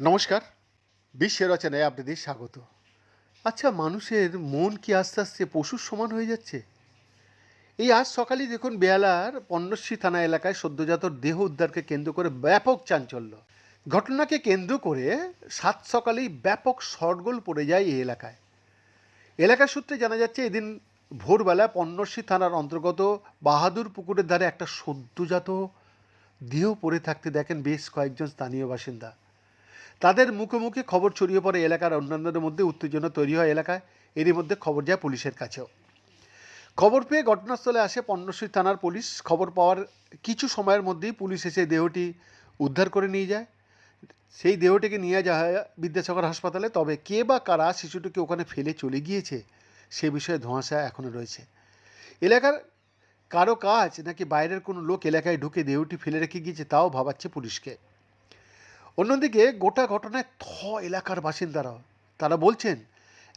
নমস্কার। বিশ্ব রচনায় আপনাদের স্বাগত। আচ্ছা মানুষের মন কি আস্তে আস্তে পশুর সমান হয়ে যাচ্ছে? এই আজ সকালে দেখুন বেহালার পণ্যশ্রী থানা এলাকায় সদ্যজাত দেহ উদ্ধারকে কেন্দ্র করে ব্যাপক চাঞ্চল্য। ঘটনাকে কেন্দ্র করে সাত সকালেই ব্যাপক শটগোল পড়ে যায় এই এলাকায়। এলাকা সূত্রে জানা যাচ্ছে, এদিন ভোরবেলা পণ্যশ্রী থানার অন্তর্গত বাহাদুর পুকুরের ধারে একটা সদ্যজাত দেহ পড়ে থাকতে দেখেন বেশ কয়েকজন স্থানীয় বাসিন্দা। তাদের মুখে মুখে খবর ছড়িয়ে পড়ে এলাকার অন্যান্যদের মধ্যে উত্তেজনা তৈরি হয় এলাকায়। এরই মধ্যে খবর যায় পুলিশের কাছেও। খবর পেয়ে ঘটনাস্থলে আসে পণ্যশ্রী থানার পুলিশ। খবর পাওয়ার কিছু সময়ের মধ্যেই পুলিশ এসে দেহটি উদ্ধার করে নিয়ে যায়। সেই দেহটিকে নিয়ে যাওয়া হয় বিদ্যাসাগর হাসপাতালে। তবে কে বা কারা শিশুটিকে ওখানে ফেলে চলে গিয়েছে সে বিষয়ে ধোঁয়াশা এখনও রয়েছে। এলাকার কারও কাজ নাকি বাইরের কোনো লোক এলাকায় ঢুকে দেহটি ফেলে রেখে গিয়েছে তাও ভাবাচ্ছে পুলিশকে। অন্যদিকে গোটা ঘটনায় থ এলাকার বাসিন্দারাও তারা বলছেন,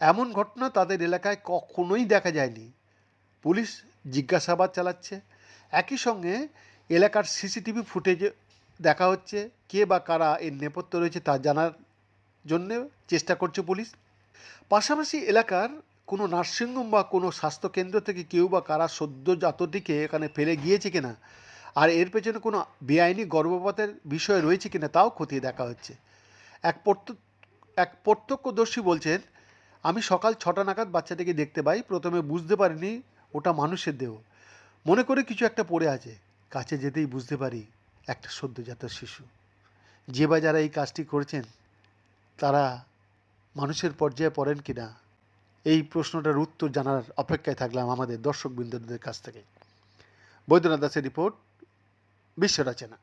এমন ঘটনা তাদের এলাকায় কখনোই দেখা যায়নি। পুলিশ জিজ্ঞাসাবাদ চালাচ্ছে। একই সঙ্গে এলাকার সিসিটিভি ফুটেজে দেখা হচ্ছে কে বা কারা এর নেপথ্য রয়েছে তা জানার জন্যে চেষ্টা করছে পুলিশ। পাশাপাশি এলাকার কোনো নার্সিংহোম বা কোনো স্বাস্থ্যকেন্দ্র থেকে কেউ বা কারা সদ্যজাতটিকে এখানে ফেলে গিয়েছে কিনা? আর এর পেছনে কোনো বেআইনি গর্ভপাতের বিষয় রয়েছে কিনা তাও খতিয়ে দেখা হচ্ছে। এক এক প্রত্যক্ষদর্শী বলছেন, আমি সকাল ছটা নাগাদ বাচ্চাটিকে দেখতে পাই। প্রথমে বুঝতে পারিনি ওটা মানুষের দেহ। মনে করে কিছু একটা পড়ে আছে। কাছে যেতেই বুঝতে পারি একটা সদ্যজাত শিশু। যে বা যারা এই কাজটি করেছেন, তারা মানুষের পর্যায়ে পড়েন কি না এই প্রশ্নটার উত্তর জানার অপেক্ষায় থাকলাম আমাদের দর্শকবৃন্দদের কাছ থেকে। বৈদ্যনাথ দাসের রিপোর্ট বিশ্ব রচনা